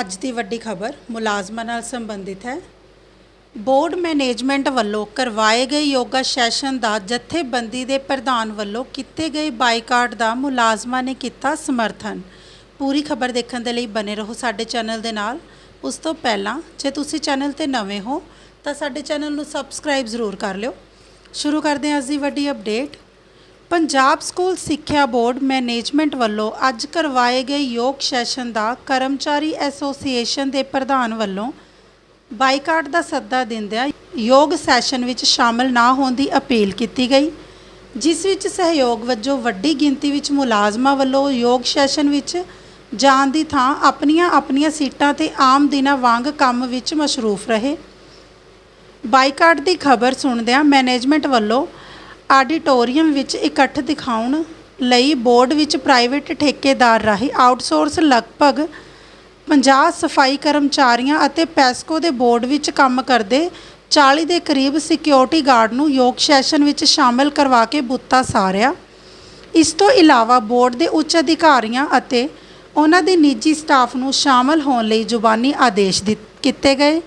ਅੱਜ ਦੀ ਵੱਡੀ ਖਬਰ ਮੁਲਾਜ਼ਮਾਂ ਨਾਲ ਸੰਬੰਧਿਤ ਹੈ। ਬੋਰਡ ਮੈਨੇਜਮੈਂਟ ਵੱਲੋਂ ਕਰਵਾਏ ਗਏ ਯੋਗਾ ਸੈਸ਼ਨ ਦਾ ਜਥੇਬੰਦੀ ਦੇ ਪ੍ਰਧਾਨ ਵੱਲੋਂ ਕੀਤੇ ਗਏ ਬਾਈਕਾਟ ਦਾ ਮੁਲਾਜ਼ਮਾਂ ਨੇ ਕੀਤਾ ਸਮਰਥਨ। ਪੂਰੀ ਖਬਰ ਦੇਖਣ ਦੇ ਲਈ ਬਨੇ ਰਹੋ ਸਾਡੇ ਚੈਨਲ ਦੇ ਨਾਲ। ਉਸ ਤੋਂ ਪਹਿਲਾਂ, ਜੇ ਤੁਸੀਂ ਚੈਨਲ ਤੇ ਨਵੇਂ ਹੋ, ਤਾਂ ਸਾਡੇ ਚੈਨਲ ਨੂੰ ਸਬਸਕ੍ਰਾਈਬ ਜ਼ਰੂਰ ਕਰ ਲਿਓ। ਸ਼ੁਰੂ ਕਰਦੇ ਹਾਂ ਅੱਜ ਦੀ ਵੱਡੀ ਅਪਡੇਟ। ਪੰਜਾਬ ਸਕੂਲ ਸਿੱਖਿਆ ਬੋਰਡ ਮੈਨੇਜਮੈਂਟ ਵੱਲੋਂ ਅੱਜ ਕਰਵਾਏ ਗਏ ਯੋਗ ਸੈਸ਼ਨ ਦਾ ਕਰਮਚਾਰੀ ਐਸੋਸੀਏਸ਼ਨ ਦੇ ਪ੍ਰਧਾਨ ਵੱਲੋਂ ਬਾਈਕਾਟ ਦਾ ਸੱਦਾ ਦਿੰਦਿਆਂ ਯੋਗ ਸੈਸ਼ਨ ਵਿੱਚ ਸ਼ਾਮਲ ਨਾ ਹੋਣ ਦੀ ਅਪੀਲ ਕੀਤੀ ਗਈ, ਜਿਸ ਵਿੱਚ ਸਹਿਯੋਗ ਵਜੋਂ ਵੱਡੀ ਗਿਣਤੀ ਵਿੱਚ ਮੁਲਾਜ਼ਮਾਂ ਵੱਲੋਂ ਯੋਗ ਸੈਸ਼ਨ ਵਿੱਚ ਜਾਣ ਦੀ ਥਾਂ ਆਪਣੀਆਂ ਆਪਣੀਆਂ ਸੀਟਾਂ ਤੇ ਆਮ ਦਿਨਾਂ ਵਾਂਗ ਕੰਮ ਵਿੱਚ ਮਸ਼ਰੂਫ ਰਹੇ। ਬਾਈਕਾਟ ਦੀ ਖਬਰ ਸੁਣਦਿਆਂ ਮੈਨੇਜਮੈਂਟ ਵੱਲੋਂ ਆਡੀਟੋਰੀਅਮ ਵਿੱਚ ਇਕੱਠ ਦਿਖਾਉਣ ਲਈ ਬੋਰਡ ਵਿੱਚ ਪ੍ਰਾਈਵੇਟ ਠੇਕੇਦਾਰ ਰਾਹੀਂ ਆਊਟਸੋਰਸ ਲਗਭਗ 50 ਸਫ਼ਾਈ ਕਰਮਚਾਰੀਆਂ ਅਤੇ ਪੈਸਕੋ ਦੇ ਬੋਰਡ ਵਿੱਚ ਕੰਮ ਕਰਦੇ 40 ਦੇ ਕਰੀਬ ਸਿਕਿਉਰਿਟੀ ਗਾਰਡ ਨੂੰ ਯੋਗ ਸੈਸ਼ਨ ਵਿੱਚ ਸ਼ਾਮਲ ਕਰਵਾ ਕੇ ਬੁੱਤਾ ਸਾਰਿਆ। ਇਸ ਤੋਂ ਇਲਾਵਾ ਬੋਰਡ ਦੇ ਉੱਚ ਅਧਿਕਾਰੀਆਂ ਅਤੇ ਉਹਨਾਂ ਦੇ ਨਿੱਜੀ ਸਟਾਫ ਨੂੰ ਸ਼ਾਮਲ ਹੋਣ ਲਈ ਜ਼ੁਬਾਨੀ ਆਦੇਸ਼ ਦਿੱਤ- ਕੀਤੇ ਗਏ।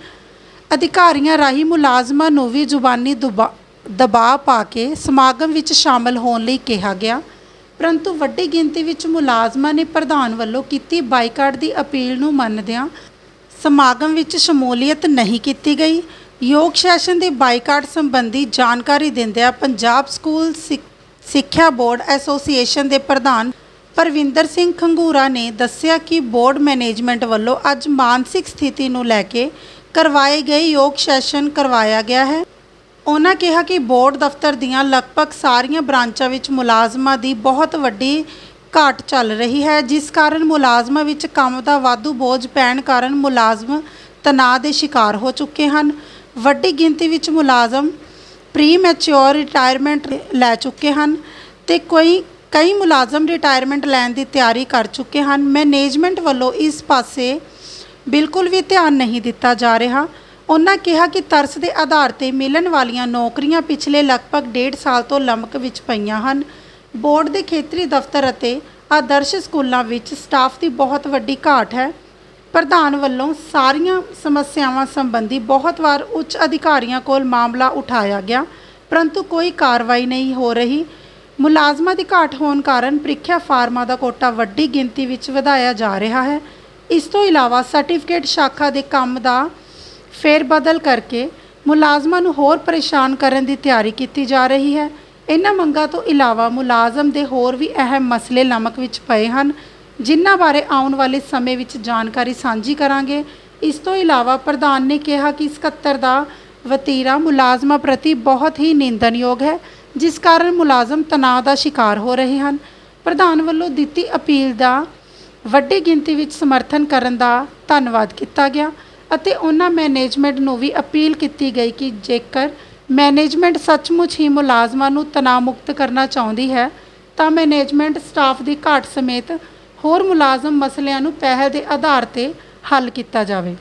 ਅਧਿਕਾਰੀਆਂ ਰਾਹੀਂ ਮੁਲਾਜ਼ਮਾਂ ਨੂੰ ਵੀ ਜ਼ੁਬਾਨੀ ਦੁਬਾ- ਦਬਾਅ ਪਾ ਕੇ ਸਮਾਗਮ ਵਿੱਚ ਸ਼ਾਮਲ ਹੋਣ ਲਈ ਕਿਹਾ ਗਿਆ। ਪਰੰਤੂ ਵੱਡੀ ਗਿਣਤੀ ਵਿੱਚ ਮੁਲਾਜ਼ਮਾਂ ਨੇ ਪ੍ਰਧਾਨ ਵੱਲੋਂ ਕੀਤੀ ਬਾਈਕਾਟ ਦੀ ਅਪੀਲ ਨੂੰ ਮੰਨਦਿਆਂ ਸਮਾਗਮ ਵਿੱਚ ਸ਼ਮੂਲੀਅਤ ਨਹੀਂ ਕੀਤੀ ਗਈ। ਯੋਗ ਸੈਸ਼ਨ ਦੇ ਬਾਈਕਾਟ ਸੰਬੰਧੀ ਜਾਣਕਾਰੀ ਦਿੰਦਿਆਂ ਪੰਜਾਬ ਸਕੂਲ ਸਿੱਖ- ਸਿੱਖਿਆ ਬੋਰਡ ਐਸੋਸੀਏਸ਼ਨ ਦੇ ਪ੍ਰਧਾਨ ਪਰਵਿੰਦਰ ਸਿੰਘ ਖੰਗੂਰਾ ਨੇ ਦੱਸਿਆ ਕਿ ਬੋਰਡ ਮੈਨੇਜਮੈਂਟ ਵੱਲੋਂ ਅੱਜ ਮਾਨਸਿਕ ਸਥਿਤੀ ਨੂੰ ਲੈ ਕੇ ਕਰਵਾਏ ਗਏ ਯੋਗ ਸੈਸ਼ਨ ਕਰਵਾਇਆ ਗਿਆ ਹੈ। ਉਹਨਾਂ ਕਿਹਾ ਕਿ ਬੋਰਡ ਦਫ਼ਤਰ ਦੀਆਂ ਲਗਭਗ ਸਾਰੀਆਂ ਬ੍ਰਾਂਚਾਂ ਵਿੱਚ ਮੁਲਾਜ਼ਮਾਂ ਦੀ ਬਹੁਤ ਵੱਡੀ ਘਾਟ ਚੱਲ ਰਹੀ ਹੈ, ਜਿਸ ਕਾਰਨ ਮੁਲਾਜ਼ਮਾਂ ਵਿੱਚ ਕੰਮ ਦਾ ਵਾਧੂ ਬੋਝ ਪੈਣ ਕਾਰਨ ਮੁਲਾਜ਼ਮ ਤਣਾਅ ਦੇ ਸ਼ਿਕਾਰ ਹੋ ਚੁੱਕੇ ਹਨ। ਵੱਡੀ ਗਿਣਤੀ ਵਿੱਚ ਮੁਲਾਜ਼ਮ ਪ੍ਰੀ ਮੈਚੁਰ ਰਿਟਾਇਰਮੈਂਟ ਲੈ ਚੁੱਕੇ ਹਨ ਤੇ ਕੋਈ, ਕਈ ਮੁਲਾਜ਼ਮ ਰਿਟਾਇਰਮੈਂਟ ਲੈਣ ਦੀ ਤਿਆਰੀ ਕਰ ਚੁੱਕੇ ਹਨ। ਮੈਨੇਜਮੈਂਟ ਵੱਲੋਂ ਇਸ ਪਾਸੇ ਬਿਲਕੁਲ ਵੀ ਧਿਆਨ ਨਹੀਂ ਦਿੱਤਾ ਜਾ ਰਿਹਾ। ਉਹਨਾਂ ਕਿਹਾ ਕਿ ਤਰਸ ਦੇ ਆਧਾਰ ਤੇ ਮਿਲਣ ਵਾਲੀਆਂ ਨੌਕਰੀਆਂ ਪਿਛਲੇ ਲਗਭਗ ਡੇਢ ਸਾਲ ਤੋਂ ਲਮਕ ਵਿੱਚ ਪਈਆਂ ਹਨ। ਬੋਰਡ ਦੇ ਖੇਤਰੀ ਦਫ਼ਤਰ ਅਤੇ ਆਦਰਸ਼ ਸਕੂਲਾਂ ਵਿੱਚ ਸਟਾਫ ਦੀ ਬਹੁਤ ਵੱਡੀ ਘਾਟ ਹੈ। ਪ੍ਰਧਾਨ ਵੱਲੋਂ ਸਾਰੀਆਂ ਸਮੱਸਿਆਵਾਂ ਸੰਬੰਧੀ ਬਹੁਤ ਵਾਰ ਉੱਚ ਅਧਿਕਾਰੀਆਂ ਕੋਲ ਮਾਮਲਾ ਉਠਾਇਆ ਗਿਆ, ਪਰੰਤੂ ਕੋਈ ਕਾਰਵਾਈ ਨਹੀਂ ਹੋ ਰਹੀ। ਮੁਲਾਜ਼ਮਾਂ ਦੀ ਘਾਟ ਹੋਣ ਕਾਰਨ ਪ੍ਰੀਖਿਆ ਫਾਰਮਾਂ ਦਾ ਕੋਟਾ ਵੱਡੀ ਗਿਣਤੀ ਵਿੱਚ ਵਧਾਇਆ ਜਾ ਰਿਹਾ ਹੈ। ਇਸ ਤੋਂ ਇਲਾਵਾ ਸਰਟੀਫਿਕੇਟ ਸ਼ਾਖਾ ਦੇ ਕੰਮ ਦਾ ਫੇਰ ਬਦਲ ਕਰਕੇ ਮੁਲਾਜ਼ਮਾਂ ਨੂੰ ਹੋਰ ਪਰੇਸ਼ਾਨ ਕਰਨ ਦੀ ਤਿਆਰੀ ਕੀਤੀ ਜਾ ਰਹੀ ਹੈ। ਇਹਨਾਂ ਮੰਗਾਂ ਤੋਂ ਇਲਾਵਾ ਮੁਲਾਜ਼ਮ ਦੇ ਹੋਰ ਵੀ ਅਹਿਮ ਮਸਲੇ ਲਮਕ ਵਿੱਚ ਪਏ ਹਨ, ਜਿਨ੍ਹਾਂ ਬਾਰੇ ਆਉਣ ਵਾਲੇ ਸਮੇਂ ਵਿੱਚ ਜਾਣਕਾਰੀ ਸਾਂਝੀ ਕਰਾਂਗੇ। ਇਸ ਤੋਂ ਇਲਾਵਾ ਪ੍ਰਧਾਨ ਨੇ ਕਿਹਾ ਕਿ 77 ਦਾ ਵਤੀਰਾ ਮੁਲਾਜ਼ਮਾਂ ਪ੍ਰਤੀ ਬਹੁਤ ਹੀ ਨਿੰਦਣਯੋਗ ਹੈ, ਜਿਸ ਕਾਰਨ ਮੁਲਾਜ਼ਮ ਤਣਾਅ ਦਾ ਸ਼ਿਕਾਰ ਹੋ ਰਹੇ ਹਨ। ਪ੍ਰਧਾਨ ਵੱਲੋਂ ਦਿੱਤੀ ਅਪੀਲ ਦਾ ਵੱਡੀ ਗਿਣਤੀ ਵਿੱਚ ਸਮਰਥਨ ਕਰਨ ਦਾ ਧੰਨਵਾਦ ਕੀਤਾ ਗਿਆ। ਅਤੇ ਉਹਨਾਂ ਮੈਨੇਜਮੈਂਟ ਨੂੰ ਵੀ ਅਪੀਲ ਕੀਤੀ ਗਈ ਕਿ ਜੇਕਰ ਮੈਨੇਜਮੈਂਟ ਸੱਚਮੁੱਚ ਹੀ ਮੁਲਾਜ਼ਮਾਂ ਨੂੰ ਤਣਾਅ ਮੁਕਤ ਕਰਨਾ ਚਾਹੁੰਦੀ ਹੈ, ਤਾਂ ਮੈਨੇਜਮੈਂਟ ਸਟਾਫ ਦੀ ਘਾਟ ਸਮੇਤ ਹੋਰ ਮੁਲਾਜ਼ਮ ਮਸਲਿਆਂ ਨੂੰ ਪਹਿਲ ਦੇ ਆਧਾਰ ਤੇ ਹੱਲ ਕੀਤਾ ਜਾਵੇ।